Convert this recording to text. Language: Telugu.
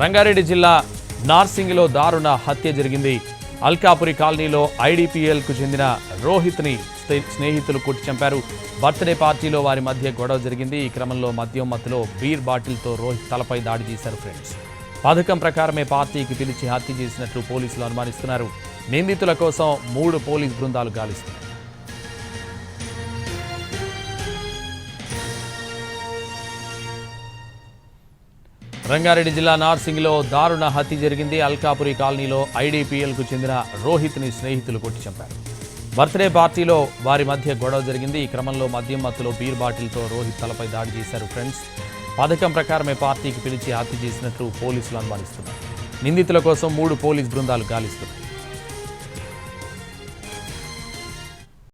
రంగారెడ్డి జిల్లా నార్సింగిలో దారుణ హత్య జరిగింది. అల్కాపురి కాలనీలో ఐడిపిఎల్కు చెందిన రోహిత్ని స్నే- స్నేహితులు కొట్టి చంపారు. బర్త్డే పార్టీలో వారి మధ్య గొడవ జరిగింది. ఈ క్రమంలో మద్యం మత్తులో బీర్ బాటిల్తో రోహిత్ తలపై దాడి చేశారు ఫ్రెండ్స్. పథకం ప్రకారమే పార్టీకి పిలిచి హత్య చేసినట్లు పోలీసులు అనుమానిస్తున్నారు. నిందితుల కోసం మూడు పోలీస్ బృందాలు గాలిస్తున్నాయి రంగారెడ్డి జిల్లా నార్సింగ్లో దారుణ హత్య జరిగింది. అల్కాపురి కాలనీలో ఐడిపిఎల్కు చెందిన రోహిత్ని స్నేహితులు కొట్టి చంపారు. బర్త్డే పార్టీలో వారి మధ్య గొడవ జరిగింది. ఈ క్రమంలో మద్యం మత్తులో బీర్ బాటిల్తో రోహిత్ తలపై దాడి చేశారు. ఫ్రెండ్స్ పథకం ప్రకారమే పార్టీకి పిలిచి హత్య చేసినట్లు పోలీసులు అనుమానిస్తున్నారు. నిందితుల కోసం మూడు పోలీస్ బృందాలు గాలిస్తున్నాయి.